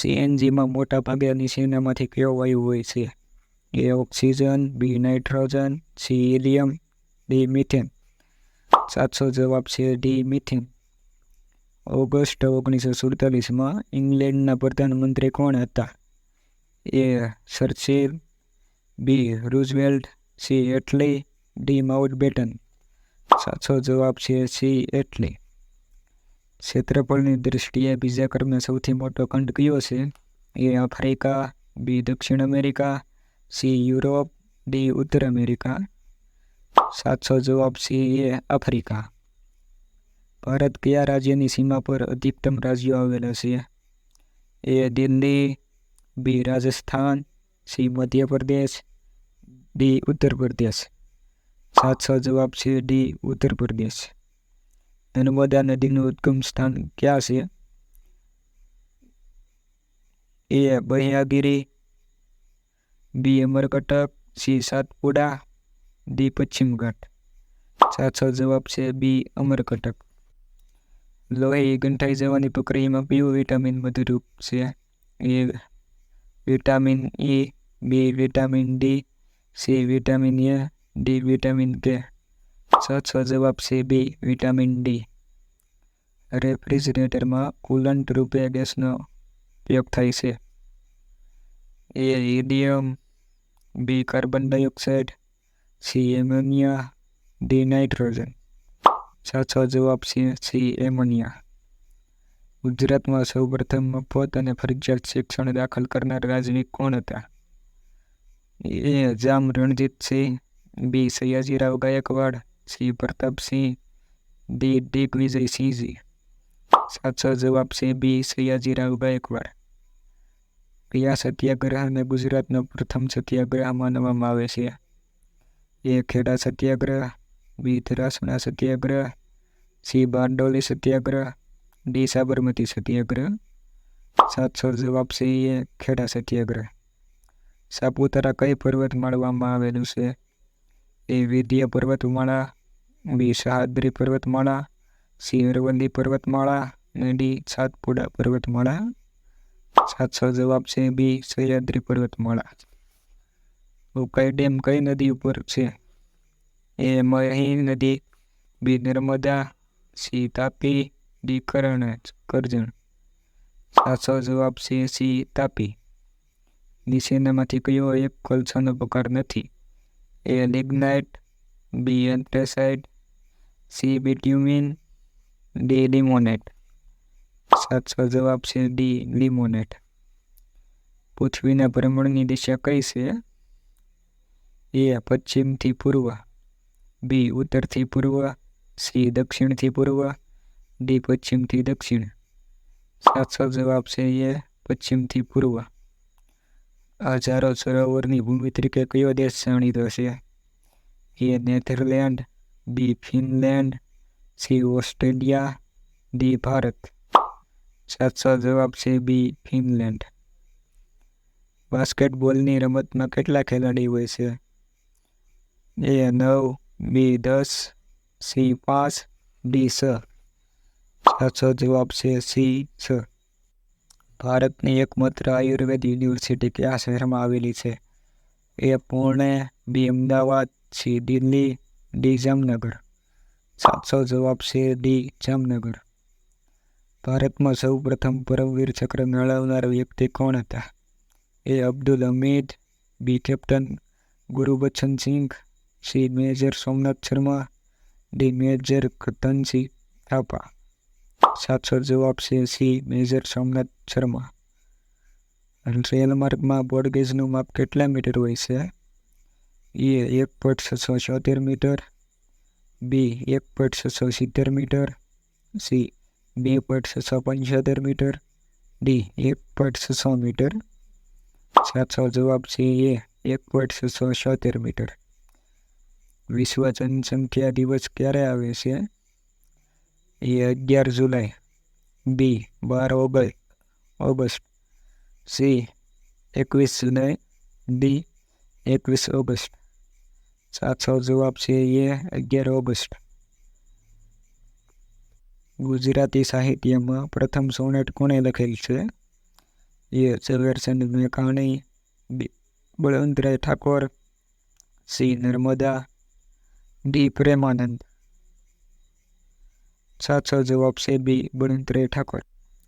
સીએનજીમાં મોટા ભાગે નીચેનામાંથી કયો વાયુ હોય છે. A oxygen, B nitrogen, C helium, D methane. સાતસો જવાબ છે ડી મિથેન. ઓગસ્ટ ઓગણીસો સુડતાલીસમાં ઇંગ્લેન્ડના પ્રધાનમંત્રી કોણ હતા? A Churchill B Roosevelt, C Attlee, D Mountbatten સાચો જવાબ છે સી એટલી. ક્ષેત્રફળની દૃષ્ટિએ બીજા ક્રમે સૌથી મોટો ખંડ કયો છે? એ આફ્રિકા, બી દક્ષિણ અમેરિકા, સી યુરોપ, ડી ઉત્તર અમેરિકા. સાતસો જવાબ છે એ આફ્રિકા. ભારત કયા રાજ્યની સીમા પર અધિકતમ રાજ્યો આવેલા છે? A Delhi, B Rajasthan, C Madhya Pradesh, D Uttar Pradesh સાતસો જવાબ છે ડી ઉત્તર પ્રદેશ નર્મદા નદીનું ઉદ્ગમ સ્થાન ક્યાં છે A બહ્યાગીરી B Amarkantak C Satpura D પશ્ચિમ ઘાટ સાતસો જવાબ છે બી અમરકટક લોહી ગંઠાઈ જવાની પ્રક્રિયામાં કયું વિટામિન મધુરૂપ છે A vitamin E B vitamin D C vitamin A D vitamin K સાતસો જવાબ છે બી, વિટામિન ડી. રેફ્રિજરેટરમાં કુલન્ટ રૂપે ગેસનો ઉપયોગ થાય છે. A helium, B carbon dioxide, C ammonia, D nitrogen. સાચો જવાબ છે સી એમોનિયા. ગુજરાતમાં સૌપ્રથમ મફત અને ફરજિયાત શિક્ષણ દાખલ કરનાર રાજવી કોણ હતા? A Jam Ranjitsinh B Sayajirao Gaekwad C Pratapsinh D Digvijaysinhji સાચો જવાબ છે બી સયાજીરાવ ગાયકવાડ કયા સત્યાગ્રહને ગુજરાતનો પ્રથમ સત્યાગ્રહ માનવામાં આવે છે? A Kheda satyagraha, B Dharasana satyagraha, C Bardoli satyagraha, D Sabarmati satyagraha. સાતસો જવાબ છે એ ખેડા સત્યાગ્રહ. સાપુતારા કઈ પર્વતમાળામાં આવેલું છે? એ વિદ્યા પર્વતમાળા બી સહાદ્રી પર્વતમાળા સી પર્વતમાળા અને ડી સાતપુડા પર્વતમાળા. સાતસો જવાબ છે બી સહ્યાદ્રી પર્વતમાળા. ઉકાઈ ડેમ કઈ નદી ઉપર છે? એ મહી નદી, B Narmada C Tapi D કરણ કરજણ. સાચો જવાબ છે સી તાપી નીચેનામાંથી કયો એક કોલસાનો પ્રકાર નથી? A lignite, B anthracite C bitumen D limonite સાતસો જવાબ છે ડી લિમોનેટ પૃથ્વીના ભ્રમણની દિશા કઈ છે? એ પશ્ચિમથી પૂર્વ. બી ઉત્તરથી પૂર્વ. સી દક્ષિણથી પૂર્વ. ડી પશ્ચિમથી દક્ષિણ. સાતસો જવાબ છે એ પશ્ચિમથી પૂર્વ. હજારો સરોવરની ભૂમિ તરીકે કયો દેશ જાણીતો છે? A Netherland B Finland C Australia D Bharat સાતસો જવાબ છે બી ફિનલેન્ડ બાસ્કેટબોલની રમતમાં કેટલા ખેલાડી હોય છે એ નવ બી દસ સી પાંચ ડી છ સાચો જવાબ છે સી છ ભારતની એકમાત્ર આયુર્વેદ યુનિવર્સિટી કયા શહેરમાં આવેલી છે A Pune B Ahmedabad C Delhi D Jamnagar. સાતસો જવાબ છે ડી જામનગર. ભારતમાં સૌ પ્રથમ પરમવીર ચક્ર મેળવનાર વ્યક્તિ કોણ હતા? A Abdul Hamid, B captain Gurbachan Singh, C major Somnath Sharma, D major Katansinh Thapa. સાતસો જવાબ છે C major Somnath Sharma. Rail માર્ગમાં બ્રોડગેજનું માપ કેટલા મીટર હોય છે? એ એક પોઈન્ટ છસો છોતેર મીટર બી એક પોઈન્ટ છસો સિત્તેર મીટર સી બે પોઈન્ટ છસો પંચોતેર મીટર ડી એક પોઈન્ટ છસો મીટર સાતસો જવાબ છે એ એક પોઈન્ટ છસો છોતેર મીટર વિશ્વ જનસંખ્યા દિવસ ક્યારે આવે છે? એ અગિયાર જુલાઈ બી બાર ઓગસ્ટ ઓગસ્ટ સી એકવીસ જુલાઈ ડી એકવીસ ઓગસ્ટ. સાતસો જવાબ છે એ અગિયાર ઓગસ્ટ. ગુજરાતી સાહિત્યમાં પ્રથમ સોનેટ કોણે લખેલ છે? એ ઝવેરચંદ મેઘાણી બળવંતરાય ઠાકોર, સી નર્મદા, ડી પ્રેમાનંદ. સાચો જવાબ છે બી બળવંતરાય ઠાકોર.